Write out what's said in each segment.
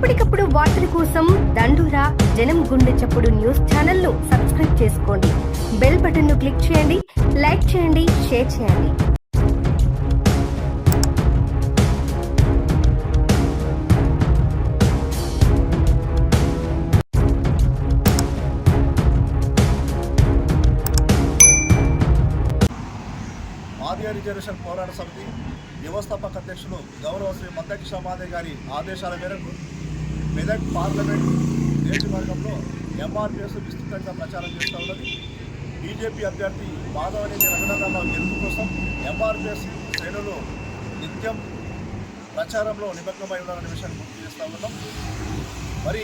ఎప్పటికప్పుడు వార్తల కోసం దండూరా జనం గుండె చప్పుడు న్యూస్ ఛానల్ను సబ్స్క్రైబ్ చేసుకోండి. బెల్ బటన్ను క్లిక్ చేయండి లైక్ చేయండి షేర్ చేయండి. మాదిగ రిజర్వేషన్ పోరాట సమితి వ్యవస్థాపక అధ్యక్షులు గౌరవ శ్రీ మద్దకిషా మాదే గారి ఆదేశాల మేరకు మెదక్ పార్లమెంట్ నియోజకవర్గంలో ఎంఆర్పిఎస్ విస్తృతంగా ప్రచారం చేస్తూ ఉన్నది. బీజేపీ అభ్యర్థి మాధవనేని రంగనాథరావు గెలుపు కోసం ఎంఆర్పిఎస్ శ్రేణులు నిత్యం ప్రచారంలో నిమగ్నమై ఉన్నారనే విషయాన్ని గుర్తు చేస్తూ ఉన్నాం. మరి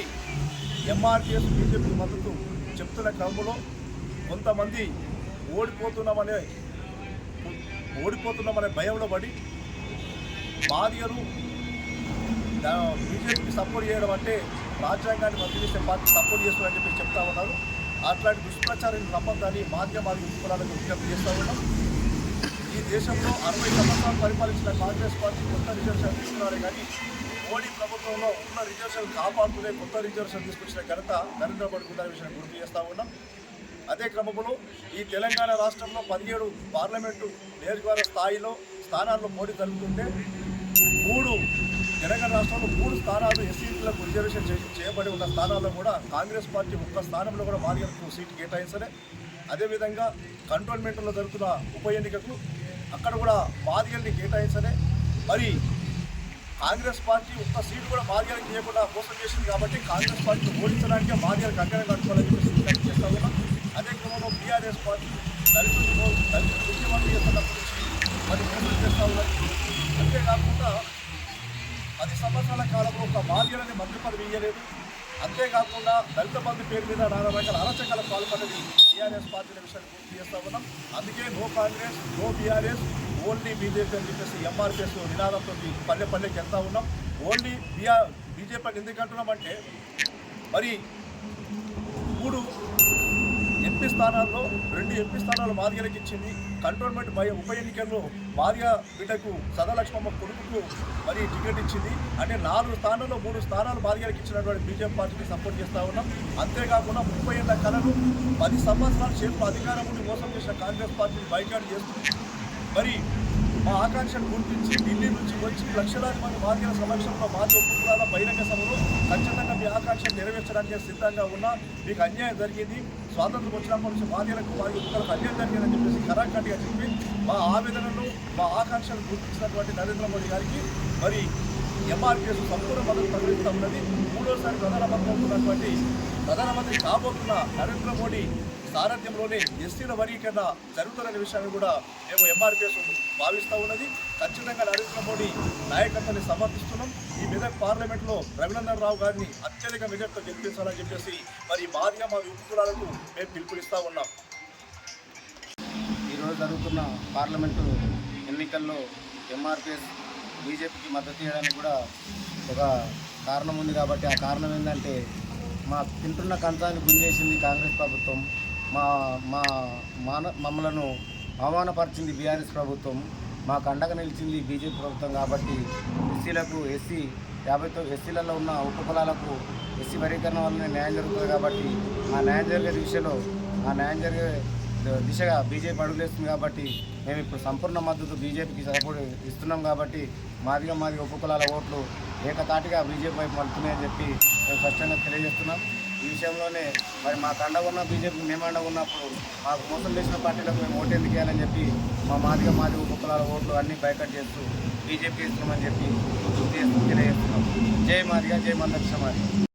ఎంఆర్పిఎస్ బీజేపీ మద్దతు చెప్తున్న క్రమంలో కొంతమంది ఓడిపోతున్నామనే ఓడిపోతున్నామనే భయంలో పడి భార్యలు బీజేపీకి సపోర్ట్ చేయడం అంటే రాజ్యాంగాన్ని మద్దతు పార్టీ సపోర్ట్ చేస్తున్నారని చెప్పి చెప్తా ఉన్నారు. అట్లాంటి దుష్ప్రచారాన్ని నమ్మద్దని మాధ్యమాలు ఉపకులాలకు విజ్ఞప్తి చేస్తూ ఉన్నాం. ఈ దేశంలో అరవై సంవత్సరాలు పరిపాలించిన కాంగ్రెస్ పార్టీ కొత్త రిజర్వేషన్ తీసుకున్నారే కానీ మోడీ ప్రభుత్వంలో ఉన్న రిజర్వేషన్ కాపాడుతూనే కొత్త రిజర్వేషన్ తీసుకొచ్చిన ఘనత నరేంద్ర మోడీ కూడా విషయాన్ని గుర్తు చేస్తూ ఉన్నాం. అదే క్రమంలో ఈ తెలంగాణ రాష్ట్రంలో పదిహేడు పార్లమెంటు నియోజకవర్గ స్థాయిలో స్థానాల్లో పోటీ జరుగుతుంటే మూడు తెలంగాణ రాష్ట్రంలో మూడు స్థానాలు ఎస్సీలకు రిజర్వేషన్ చేయబడి ఉన్న స్థానాల్లో కూడా కాంగ్రెస్ పార్టీ ఒక్క స్థానంలో కూడా బాలికలకు సీటు కేటాయించలే. అదేవిధంగా కంటోన్మెంట్లో జరుగుతున్న ఉప ఎన్నికకు అక్కడ కూడా మాదిగల్ని కేటాయించలే. మరి కాంగ్రెస్ పార్టీ ఒక్క సీటు కూడా బాధ్యాలకు చేయకుండా మోసం చేసింది కాబట్టి కాంగ్రెస్ పార్టీని ఓడించడానికే బాధ్యాలకు అంకణం కట్టుకోవాలని చెప్పేసి విజ్ఞప్తి చేస్తా ఉన్నాం. అదే క్రమంలో బీఆర్ఎస్ పార్టీ దళితులు దళితులు ముఖ్యమంత్రి చేస్తున్నప్పటి నుంచి మరి మోసం చేస్తా ఉన్నారు అంతేకాకుండా పది సంవత్సరాల కాలంలో ఒక బాధ్యులని మంత్రి పదవి ఇయ్యలేదు. అంతేకాకుండా దళిత మంది పేరు మీద నానా రకాల అరచకాల పాల్పడ్డది టీఆర్ఎస్ పార్టీల విషయాన్ని పూర్తి చేస్తా ఉన్నాం. అందుకే no Congress no BRS only BJP అని చెప్పేసి ఎంఆర్పిఎస్ నినాదంతో పల్లె పల్లెకి వెళ్తా ఉన్నాం. ఓన్లీ బీఆర్ బీజేపీ ఎందుకు అంటున్నామంటే మరి ఎంపీ స్థానాల్లో రెండు ఎంపీ స్థానాలు మాదిగలకు ఇచ్చింది కంటోన్మెంట్ భయ ఉప ఎన్నికల్లో మాదిగ బిడ్డకు సదాలక్ష్మమ్మ కొడుకుకు మరి టికెట్ ఇచ్చింది. అంటే నాలుగు స్థానాల్లో మూడు స్థానాలు మాదిగలకు ఇచ్చినటువంటి బీజేపీ పార్టీకి సపోర్ట్ చేస్తూ ఉన్నాం. అంతేకాకుండా ముప్పై ఏళ్ళ కళలు పది సంవత్సరాల చేతులు అధికారం ఉండి మోసం చేసిన కాంగ్రెస్ పార్టీని బైకాట్ చేస్తుంది. మరి మా ఆకాంక్షను గుర్తించి ఢిల్లీ నుంచి వచ్చి లక్షలాది మంది మార్గల సమక్షంలో మాజీ ఒప్పుకురాల బహిరంగ సభలో ఖచ్చితంగా మీ ఆకాంక్షను నెరవేర్చడానికి సిద్ధంగా ఉన్నా. మీకు అన్యాయం జరిగింది. స్వాతంత్రం వచ్చినప్పటి నుంచి మాదిలకు వారి ఒప్పుకలకు అన్యాయం జరిగిందని చెప్పేసి కరాఖండిగా చెప్పి మా ఆవేదనలు మా ఆకాంక్షను గుర్తించినటువంటి నరేంద్ర మోడీ గారికి మరి ఎంఆర్పిఎస్ సంపూర్ణ మద్దతు ప్రకటిస్తూ ఉన్నది. మూడోసారి ప్రధానమంత్రి అవుతున్నటువంటి ప్రధానమంత్రి కాబోతున్న నరేంద్ర మోడీ సారథ్యంలోనే ఎస్టీల వర్గీకరణ జరుగుతున్న విషయాన్ని కూడా మేము ఎంఆర్పిఎస్ భావిస్తూ ఉన్నది. ఖచ్చితంగా నరేంద్ర మోడీ నాయకత్వాన్ని సమర్థిస్తున్నాం. ఈ మెదక్ పార్లమెంట్లో రఘునందన్ రావు గారిని అత్యధిక మెజార్టీతో గెలిపించాలని చెప్పేసి మరి మాదిగా మా యువకులకు మేము పిలుపునిస్తూ ఉన్నాం. ఈరోజు జరుగుతున్న పార్లమెంటు ఎన్నికల్లో ఎంఆర్పిఎస్ బీజేపీకి మద్దతు ఇవ్వడానికి కూడా ఒక కారణం ఉంది కాబట్టి ఆ కారణం ఏంటంటే మా తింటున్న కంచాన్ని గుంజేసింది కాంగ్రెస్ ప్రభుత్వం మా మా మాన మమ్మలను అవమానపరిచింది బీఆర్ఎస్ ప్రభుత్వం మాకు అండగా నిలిచింది బీజేపీ ప్రభుత్వం కాబట్టి ఎస్సీలకు ఎస్సీ యాభై తొమ్మిది ఎస్సీలలో ఉన్న ఉపకులాలకు ఎస్సీ వర్గీకరణ వల్లనే న్యాయం జరుగుతుంది కాబట్టి ఆ న్యాయం జరిగే దిశలో ఆ న్యాయం జరిగే దిశగా బీజేపీ అడుగులేస్తుంది కాబట్టి మేము ఇప్పుడు సంపూర్ణ మద్దతు బీజేపీకి సపోర్ట్ ఇస్తున్నాం కాబట్టి మాదిగా మాదిగా ఉపకులాల ఓట్లు ఏకతాటిగా బీజేపీ వైపు మలుతున్నాయని చెప్పి మేము స్పష్టంగా తెలియజేస్తున్నాం. ఈ విషయంలోనే మరి మా తండ ఉన్న బీజేపీ మేమండ ఉన్నప్పుడు మాకు మోసం చేసిన పార్టీలకు మేము ఓటు ఎందుకు వేయాలని చెప్పి మా మాదిగా మాది ఉపకులాల ఓట్లు అన్నీ బైకట్ చేస్తూ బీజేపీకి ఇస్తున్నామని చెప్పి తెలియజేస్తున్నాం. జై మాదిగా జై మందక్ష మాదిగా.